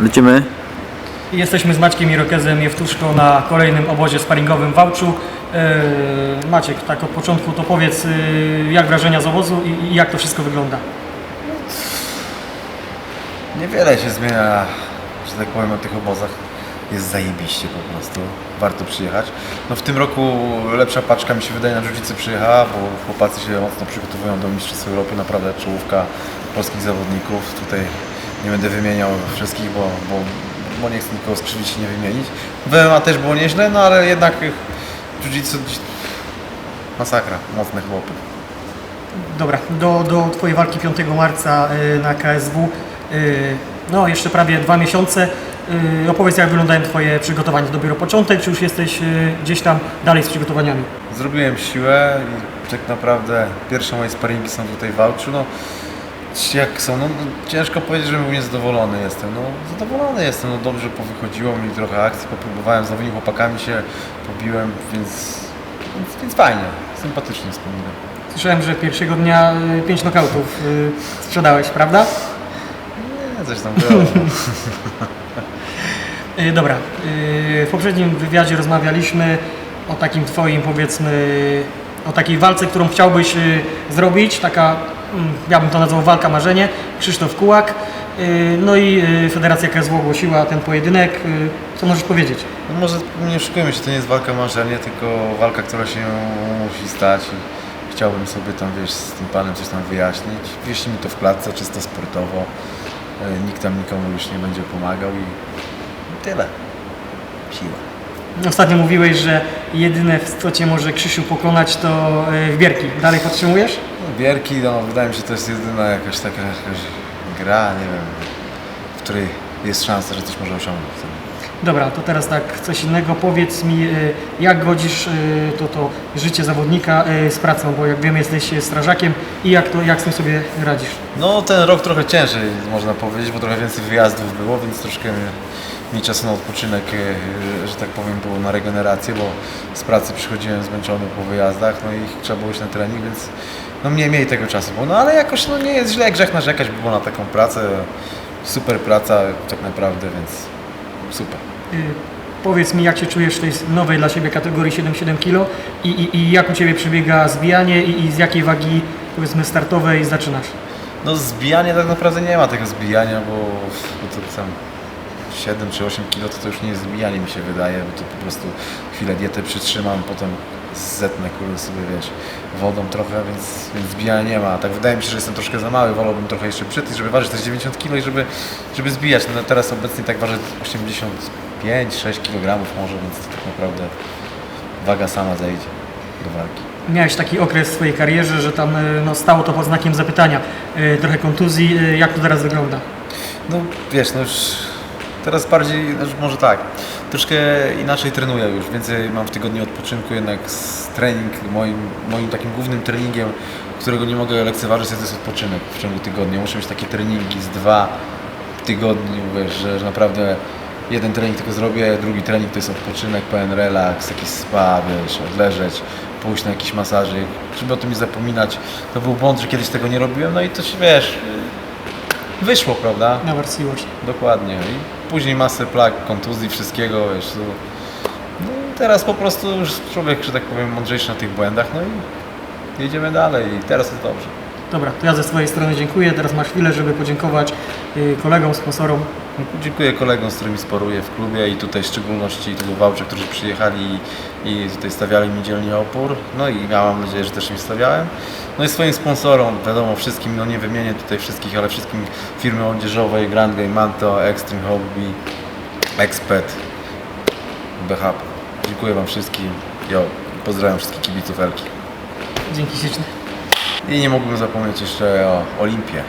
Lecimy. Jesteśmy z Maćkiem Irokezem Jewtuszko na kolejnym obozie sparingowym w Wałczu. E, Maciek, tak od początku to powiedz, e, jak wrażenia z obozu i, jak to wszystko wygląda? Niewiele się zmienia, że tak powiem, na tych obozach. Jest zajebiście po prostu. Warto przyjechać. No w tym roku lepsza paczka mi się wydaje na jiu przyjechała, bo chłopacy się mocno przygotowują do Mistrzostw Europy. Naprawdę czołówka polskich zawodników. Tutaj nie będę wymieniał wszystkich, bo, bo, bo nie chcę nikogo skrzywić i nie wymienić. W MMA też było nieźle, no ale jednak jiu-jitsu masakra, mocne chłopy. Dobra, do, do Twojej walki 5 marca e, na KSW, e, no jeszcze prawie dwa miesiące. E, Opowiedz, jak wyglądają Twoje przygotowania. To dopiero początek, czy już jesteś gdzieś tam dalej z przygotowaniami? Zrobiłem siłę i tak naprawdę pierwsze moje sparingi są tutaj w Wałczu. No, jak są? No, ciężko powiedzieć, że był niezadowolony jestem. No, zadowolony jestem, no dobrze powychodziło mi trochę akcji, popróbowałem z nowymi chłopakami się, pobiłem, więc, więc, więc fajnie, sympatycznie wspominam. Słyszałem, że pierwszego dnia e, pięć nokautów e, sprzedałeś, prawda? Nie, coś tam było. E, Dobra, e, w poprzednim wywiadzie rozmawialiśmy o takim Twoim, powiedzmy, o takiej walce, którą chciałbyś zrobić, taka, ja bym to nazwał walka marzenie, Krzysztof Kułak. E, No i e, Federacja KSW ogłosiła ten pojedynek. E, Co możesz powiedzieć? No może nie oszukujmy się, to nie jest walka marzenie, tylko walka, która się musi stać. I chciałbym sobie tam, wiesz, z tym panem coś tam wyjaśnić. Wieści mi to w klatce, czysto sportowo. Nikt tam nikomu już nie będzie pomagał i tyle. Siła. Ostatnio mówiłeś, że jedyne, w co Cię może Krzysiu pokonać, to e, wbierki. Dalej podtrzymujesz? No, Bierki, no, wydaje mi się, to jest jedyna jakaś taka jakaś gra, nie wiem, w której jest szansa, że coś może osiągnąć. Dobra, to teraz tak coś innego. Powiedz mi, e, jak godzisz e, to, to życie zawodnika z pracą, bo jak wiemy jesteś strażakiem i jak, to, jak z tym sobie radzisz? No ten rok trochę ciężej można powiedzieć, bo trochę więcej wyjazdów było, więc troszkę mi czasu na odpoczynek, e, że tak powiem, było na regenerację, bo z pracy przychodziłem zmęczony po wyjazdach, no i trzeba było iść na trening, więc no mniej, mniej tego czasu było. No ale jakoś no nie jest źle, grzech narzekać by było na taką pracę. Super praca tak naprawdę, więc super. E, Powiedz mi, jak się czujesz w tej nowej dla siebie kategorii 7-7 kg i, i, i jak u Ciebie przebiega zbijanie i, i z jakiej wagi, powiedzmy, startowej zaczynasz? No zbijanie tak naprawdę nie ma tego zbijania, bo, bo to tam 7 czy 8 kilo to, to już nie jest zbijanie mi się wydaje, bo to po prostu chwilę dietę przytrzymam, potem zetnę kurde sobie wiesz, wodą trochę, więc, więc zbijania nie ma. Tak wydaje mi się, że jestem troszkę za mały, wolałbym trochę jeszcze przytyć, żeby ważyć też 90 kg i żeby, żeby zbijać. No teraz obecnie tak ważę 85-6 kg może, więc to tak naprawdę waga sama zejdzie do walki. Miałeś taki okres w swojej karierze, że tam e, no, stało to pod znakiem zapytania. E, Trochę kontuzji, e, jak to teraz wygląda? No wiesz, no już teraz bardziej, znaczy może tak, troszkę inaczej trenuję już, więcej mam w tygodniu odpoczynku, jednak trening, moim, moim takim głównym treningiem, którego nie mogę lekceważyć, to jest odpoczynek w ciągu tygodnia. Muszę mieć takie treningi z dwa w tygodniu, wiesz, że, że naprawdę jeden trening tylko zrobię, drugi trening to jest odpoczynek, pełen relaks, jakiś spa, wiesz, odleżeć, pójść na jakiś masażyk, żeby o tym nie zapominać. To był błąd, że kiedyś tego nie robiłem, no i to się, wiesz, wyszło, prawda? Nawarstwiło się. Dokładnie. I później masę plag, kontuzji, wszystkiego, wiesz. To, no teraz po prostu już człowiek, że tak powiem, mądrzejszy na tych błędach, no i jedziemy dalej i teraz jest dobrze. Dobra, to ja ze swojej strony dziękuję. Teraz masz chwilę, żeby podziękować y, kolegom, sponsorom. Dziękuję kolegom, z którymi sporuję w klubie i tutaj w szczególności Wałczy, którzy przyjechali i tutaj stawiali mi dzielnie opór. No i ja mam nadzieję, że też im stawiałem. No i swoim sponsorom, wiadomo, wszystkim, no nie wymienię tutaj wszystkich, ale wszystkim firmy odzieżowej, Grand Game Manto, Extreme Hobby, Expert, BHP. Dziękuję Wam wszystkim. Jo, pozdrawiam wszystkich kibiców Elki. Dzięki śliczne. I nie mógłbym zapomnieć jeszcze o Olimpie.